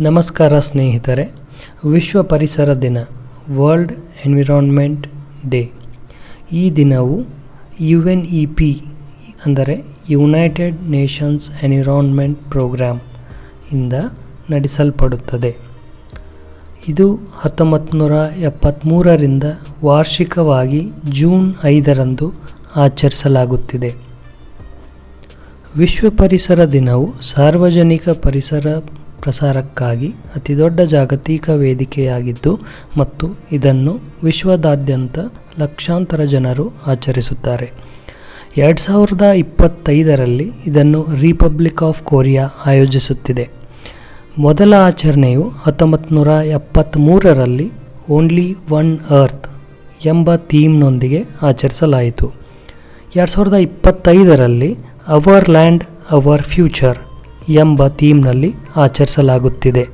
ನಮಸ್ಕಾರ ಸ್ನೇಹಿತರೆ. ವಿಶ್ವ ಪರಿಸರ ದಿನ ವರ್ಲ್ಡ್ ಎನ್ವಿರಾನ್ಮೆಂಟ್ ಡೇ ಈ ದಿನವು ಯು ಎನ್ ಇ ಪಿ ಅಂದರೆ ಯುನೈಟೆಡ್ ನೇಷನ್ಸ್ ಎನ್ವಿರಾನ್ಮೆಂಟ್ ಪ್ರೋಗ್ರಾಮ್ ಇಂದ ನಡೆಸಲ್ಪಡುತ್ತದೆ. ಇದು ಹತ್ತೊಂಬತ್ತು ನೂರ ಎಪ್ಪತ್ತ್ಮೂರರಿಂದ ವಾರ್ಷಿಕವಾಗಿ ಜೂನ್ ಐದರಂದು ಆಚರಿಸಲಾಗುತ್ತಿದೆ. ವಿಶ್ವ ಪರಿಸರ ದಿನವು ಸಾರ್ವಜನಿಕ ಪರಿಸರ ಪ್ರಸಾರಕ್ಕಾಗಿ ಅತಿದೊಡ್ಡ ಜಾಗತಿಕ ವೇದಿಕೆಯಾಗಿದ್ದು ಮತ್ತು ಇದನ್ನು ವಿಶ್ವದಾದ್ಯಂತ ಲಕ್ಷಾಂತರ ಜನರು ಆಚರಿಸುತ್ತಾರೆ. ಎರಡು ಸಾವಿರದ ಇಪ್ಪತ್ತೈದರಲ್ಲಿ ಇದನ್ನು ರಿಪಬ್ಲಿಕ್ ಆಫ್ ಕೊರಿಯಾ ಆಯೋಜಿಸುತ್ತಿದೆ. ಮೊದಲ ಆಚರಣೆಯು ಹತ್ತೊಂಬತ್ತು ನೂರ ಎಪ್ಪತ್ತ್ಮೂರರಲ್ಲಿ ಓನ್ಲಿ ಒನ್ ಅರ್ತ್ ಎಂಬ ಥೀಮ್ನೊಂದಿಗೆ ಆಚರಿಸಲಾಯಿತು. ಎರಡು ಸಾವಿರದ ಇಪ್ಪತ್ತೈದರಲ್ಲಿ ಅವರ್ ಲ್ಯಾಂಡ್ ಅವರ್ ಫ್ಯೂಚರ್ ಎಂಬ ಥೀಮ್ನಲ್ಲಿ ಆಚರಿಸಲಾಗುತ್ತಿದೆ.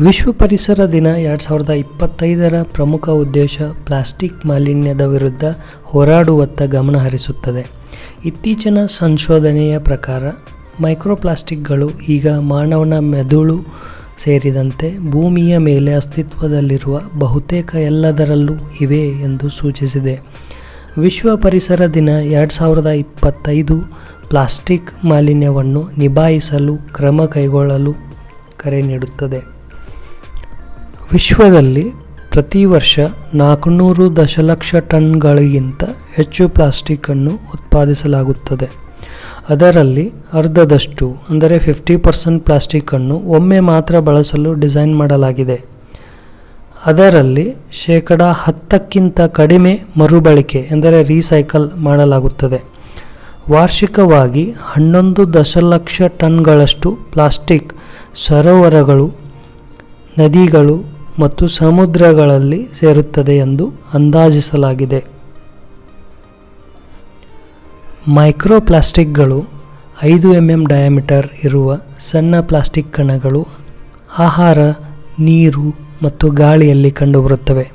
ವಿಶ್ವ ಪರಿಸರ ದಿನ ಎರಡು ಸಾವಿರದ ಇಪ್ಪತ್ತೈದರ ಪ್ರಮುಖ ಉದ್ದೇಶ ಪ್ಲಾಸ್ಟಿಕ್ ಮಾಲಿನ್ಯದ ವಿರುದ್ಧ ಹೋರಾಡುವತ್ತ ಗಮನ ಹರಿಸುತ್ತದೆ. ಇತ್ತೀಚಿನ ಸಂಶೋಧನೆಯ ಪ್ರಕಾರ ಮೈಕ್ರೋಪ್ಲಾಸ್ಟಿಕ್ಗಳು ಈಗ ಮಾನವನ ಮೆದುಳು ಸೇರಿದಂತೆ ಭೂಮಿಯ ಮೇಲೆ ಅಸ್ತಿತ್ವದಲ್ಲಿರುವ ಬಹುತೇಕ ಎಲ್ಲದರಲ್ಲೂ ಇವೆ ಎಂದು ಸೂಚಿಸಿದೆ. ವಿಶ್ವ ಪರಿಸರ ದಿನ ಎರಡು ಸಾವಿರದ ಇಪ್ಪತ್ತೈದು ಪ್ಲಾಸ್ಟಿಕ್ ಮಾಲಿನ್ಯವನ್ನು ನಿಭಾಯಿಸಲು, ಕ್ರಮ ಕೈಗೊಳ್ಳಲು ಕರೆ ನೀಡುತ್ತದೆ. ವಿಶ್ವದಲ್ಲಿ ಪ್ರತಿ ವರ್ಷ ನಾಲ್ಕುನೂರು ದಶಲಕ್ಷ ಟನ್ಗಳಿಗಿಂತ ಹೆಚ್ಚು ಪ್ಲಾಸ್ಟಿಕ್ಕನ್ನು ಉತ್ಪಾದಿಸಲಾಗುತ್ತದೆ. ಅದರಲ್ಲಿ ಅರ್ಧದಷ್ಟು, ಅಂದರೆ ಫಿಫ್ಟಿ ಪರ್ಸೆಂಟ್ ಪ್ಲಾಸ್ಟಿಕ್ಕನ್ನು ಒಮ್ಮೆ ಮಾತ್ರ ಬಳಸಲು ಡಿಸೈನ್ ಮಾಡಲಾಗಿದೆ. ಅದರಲ್ಲಿ ಶೇಕಡ ಹತ್ತಕ್ಕಿಂತ ಕಡಿಮೆ ಮರುಬಳಕೆ ಎಂದರೆ ರೀಸೈಕಲ್ ಮಾಡಲಾಗುತ್ತದೆ. ವಾರ್ಷಿಕವಾಗಿ ಹನ್ನೊಂದು ದಶಲಕ್ಷ ಟನ್ಗಳಷ್ಟು ಪ್ಲಾಸ್ಟಿಕ್ ಸರೋವರಗಳು, ನದಿಗಳು ಮತ್ತು ಸಮುದ್ರಗಳಲ್ಲಿ ಸೇರುತ್ತದೆ ಎಂದು ಅಂದಾಜಿಸಲಾಗಿದೆ. ಮೈಕ್ರೋಪ್ಲಾಸ್ಟಿಕ್ಗಳು ಐದು ಎಂ ಎಂ ಡಯಾಮೀಟರ್ ಇರುವ ಸಣ್ಣ ಪ್ಲಾಸ್ಟಿಕ್ ಕಣಗಳು ಆಹಾರ, ನೀರು ಮತ್ತು ಗಾಳಿಯಲ್ಲಿ ಕಂಡುಬರುತ್ತವೆ.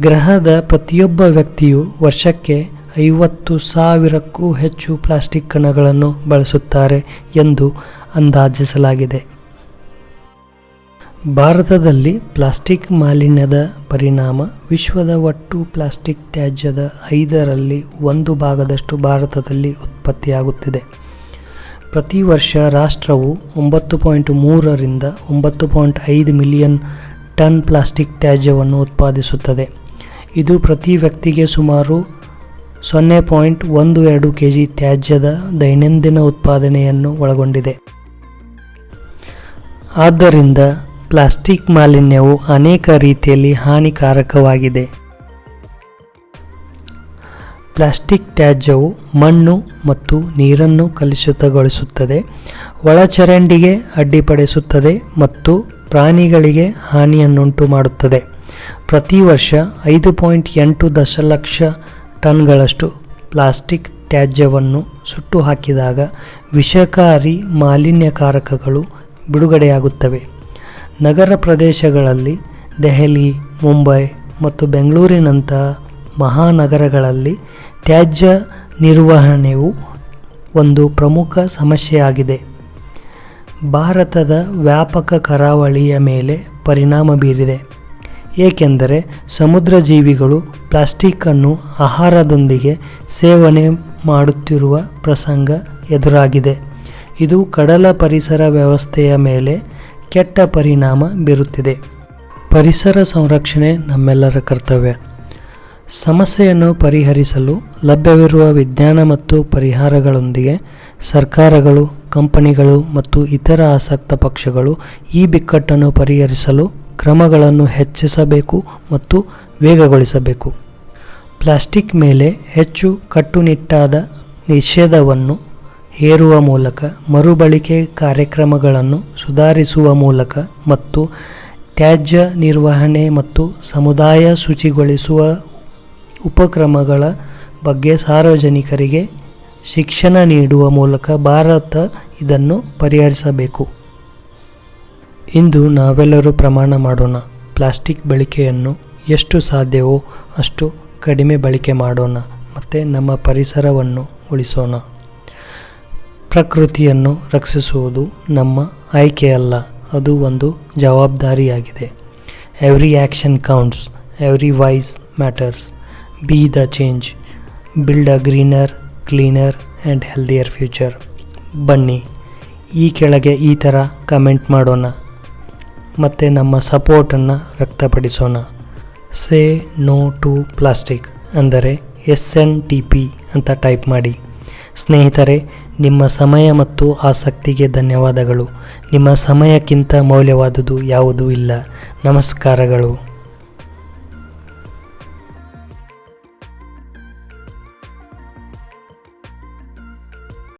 ಗ್ರಹದ ಪ್ರತಿಯೊಬ್ಬ ವ್ಯಕ್ತಿಯು ವರ್ಷಕ್ಕೆ ಐವತ್ತು ಸಾವಿರಕ್ಕೂ ಹೆಚ್ಚು ಪ್ಲಾಸ್ಟಿಕ್ ಕಣಗಳನ್ನು ಬಳಸುತ್ತಾರೆ ಎಂದು ಅಂದಾಜಿಸಲಾಗಿದೆ. ಭಾರತದಲ್ಲಿ ಪ್ಲಾಸ್ಟಿಕ್ ಮಾಲಿನ್ಯದ ಪರಿಣಾಮ ವಿಶ್ವದ ಒಟ್ಟು ಪ್ಲಾಸ್ಟಿಕ್ ತ್ಯಾಜ್ಯದ ಐದರಲ್ಲಿ ಒಂದು ಭಾಗದಷ್ಟು ಭಾರತದಲ್ಲಿ ಉತ್ಪತ್ತಿಯಾಗುತ್ತಿದೆ. ಪ್ರತಿ ವರ್ಷ ರಾಷ್ಟ್ರವು ಒಂಬತ್ತು ಪಾಯಿಂಟ್ ಮೂರರಿಂದ ಒಂಬತ್ತು ಪಾಯಿಂಟ್ ಐದು ಮಿಲಿಯನ್ ಟನ್ ಪ್ಲಾಸ್ಟಿಕ್ ತ್ಯಾಜ್ಯವನ್ನು ಉತ್ಪಾದಿಸುತ್ತದೆ. ಇದು ಪ್ರತಿ ವ್ಯಕ್ತಿಗೆ ಸುಮಾರು ಸೊನ್ನೆ ಪಾಯಿಂಟ್ ಒಂದು ಎರಡು ಕೆ ಜಿ ತ್ಯಾಜ್ಯದ ದೈನಂದಿನ ಉತ್ಪಾದನೆಯನ್ನು ಒಳಗೊಂಡಿದೆ. ಆದ್ದರಿಂದ ಪ್ಲಾಸ್ಟಿಕ್ ಮಾಲಿನ್ಯವು ಅನೇಕ ರೀತಿಯಲ್ಲಿ ಹಾನಿಕಾರಕವಾಗಿದೆ. ಪ್ಲಾಸ್ಟಿಕ್ ತ್ಯಾಜ್ಯವು ಮಣ್ಣು ಮತ್ತು ನೀರನ್ನು ಕಲುಷಿತಗೊಳಿಸುತ್ತದೆ, ಒಳಚರಂಡಿಗೆ ಅಡ್ಡಿಪಡಿಸುತ್ತದೆ ಮತ್ತು ಪ್ರಾಣಿಗಳಿಗೆ ಹಾನಿಯನ್ನುಂಟು ಮಾಡುತ್ತದೆ ಪ್ರತಿ ವರ್ಷ ಐದು ಪಾಯಿಂಟ್ ಎಂಟು ದಶಲಕ್ಷ ಟನ್ಗಳಷ್ಟು ಪ್ಲಾಸ್ಟಿಕ್ ತ್ಯಾಜ್ಯವನ್ನು ಸುಟ್ಟು ಹಾಕಿದಾಗ ವಿಷಕಾರಿ ಮಾಲಿನ್ಯಕಾರಕಗಳು ಬಿಡುಗಡೆಯಾಗುತ್ತವೆ. ನಗರ ಪ್ರದೇಶಗಳಲ್ಲಿ ದೆಹಲಿ, ಮುಂಬೈ ಮತ್ತು ಬೆಂಗಳೂರಿನಂತಹ ಮಹಾನಗರಗಳಲ್ಲಿ ತ್ಯಾಜ್ಯ ನಿರ್ವಹಣೆಯು ಒಂದು ಪ್ರಮುಖ ಸಮಸ್ಯೆಯಾಗಿದೆ. ಭಾರತದ ವ್ಯಾಪಕ ಕರಾವಳಿಯ ಮೇಲೆ ಪರಿಣಾಮ ಬೀರಿದೆ. ಏಕೆಂದರೆ ಸಮುದ್ರ ಜೀವಿಗಳು ಪ್ಲಾಸ್ಟಿಕ್ಕನ್ನು ಆಹಾರದೊಂದಿಗೆ ಸೇವನೆ ಮಾಡುತ್ತಿರುವ ಪ್ರಸಂಗ ಎದುರಾಗಿದೆ. ಇದು ಕಡಲ ಪರಿಸರ ವ್ಯವಸ್ಥೆಯ ಮೇಲೆ ಕೆಟ್ಟ ಪರಿಣಾಮ ಬೀರುತ್ತಿದೆ. ಪರಿಸರ ಸಂರಕ್ಷಣೆ ನಮ್ಮೆಲ್ಲರ ಕರ್ತವ್ಯ. ಸಮಸ್ಯೆಯನ್ನು ಪರಿಹರಿಸಲು ಲಭ್ಯವಿರುವ ವಿಜ್ಞಾನ ಮತ್ತು ಪರಿಹಾರಗಳೊಂದಿಗೆ ಸರ್ಕಾರಗಳು, ಕಂಪನಿಗಳು ಮತ್ತು ಇತರ ಆಸಕ್ತ ಪಕ್ಷಗಳು ಈ ಬಿಕ್ಕಟ್ಟನ್ನು ಪರಿಹರಿಸಲು ಕ್ರಮಗಳನ್ನು ಹೆಚ್ಚಿಸಬೇಕು ಮತ್ತು ವೇಗಗೊಳಿಸಬೇಕು. ಪ್ಲಾಸ್ಟಿಕ್ ಮೇಲೆ ಹೆಚ್ಚು ಕಟ್ಟುನಿಟ್ಟಾದ ನಿಷೇಧವನ್ನು ಹೇರುವ ಮೂಲಕ ಮರುಬಳಕೆ ಕಾರ್ಯಕ್ರಮಗಳನ್ನು ಸುಧಾರಿಸುವ ಮೂಲಕ ಮತ್ತು ತ್ಯಾಜ್ಯ ನಿರ್ವಹಣೆ ಮತ್ತು ಸಮುದಾಯ ಶುಚಿಗೊಳಿಸುವ ಉಪಕ್ರಮಗಳ ಬಗ್ಗೆ ಸಾರ್ವಜನಿಕರಿಗೆ ಶಿಕ್ಷಣ ನೀಡುವ ಮೂಲಕ ಭಾರತ ಇದನ್ನು ಪರಿಹರಿಸಬೇಕು. ಇಂದು ನಾವೆಲ್ಲರೂ ಪ್ರಮಾಣ ಮಾಡೋಣ. ಪ್ಲಾಸ್ಟಿಕ್ ಬಳಕೆಯನ್ನು ಎಷ್ಟು ಸಾಧ್ಯವೋ ಅಷ್ಟು ಕಡಿಮೆ ಬಳಕೆ ಮಾಡೋಣ. ಮತ್ತು ನಮ್ಮ ಪರಿಸರವನ್ನು ಉಳಿಸೋಣ. ಪ್ರಕೃತಿಯನ್ನು ರಕ್ಷಿಸುವುದು ನಮ್ಮ ಆಯ್ಕೆಯಲ್ಲ ಅದು ಒಂದು ಜವಾಬ್ದಾರಿಯಾಗಿದೆ. Every action counts every voice matters be the change build a greener cleaner and healthier future ಬನ್ನಿ. ಈ ಕೆಳಗೆ ಈ ಥರ ಕಮೆಂಟ್ ಮಾಡೋಣ. ಮತ್ತು ನಮ್ಮ ಸಪೋರ್ಟನ್ನು ವ್ಯಕ್ತಪಡಿಸೋಣ. ಸೇ ನೋ ಟು ಪ್ಲಾಸ್ಟಿಕ್ ಅಂದರೆ ಎಸ್ ಎನ್ ಟಿ ಪಿ ಅಂತ ಟೈಪ್ ಮಾಡಿ. ಸ್ನೇಹಿತರೆ, ನಿಮ್ಮ ಸಮಯ ಮತ್ತು ಆಸಕ್ತಿಗೆ ಧನ್ಯವಾದಗಳು. ನಿಮ್ಮ ಸಮಯಕ್ಕಿಂತ ಮೌಲ್ಯವಾದುದು ಯಾವುದೂ ಇಲ್ಲ. ನಮಸ್ಕಾರಗಳು.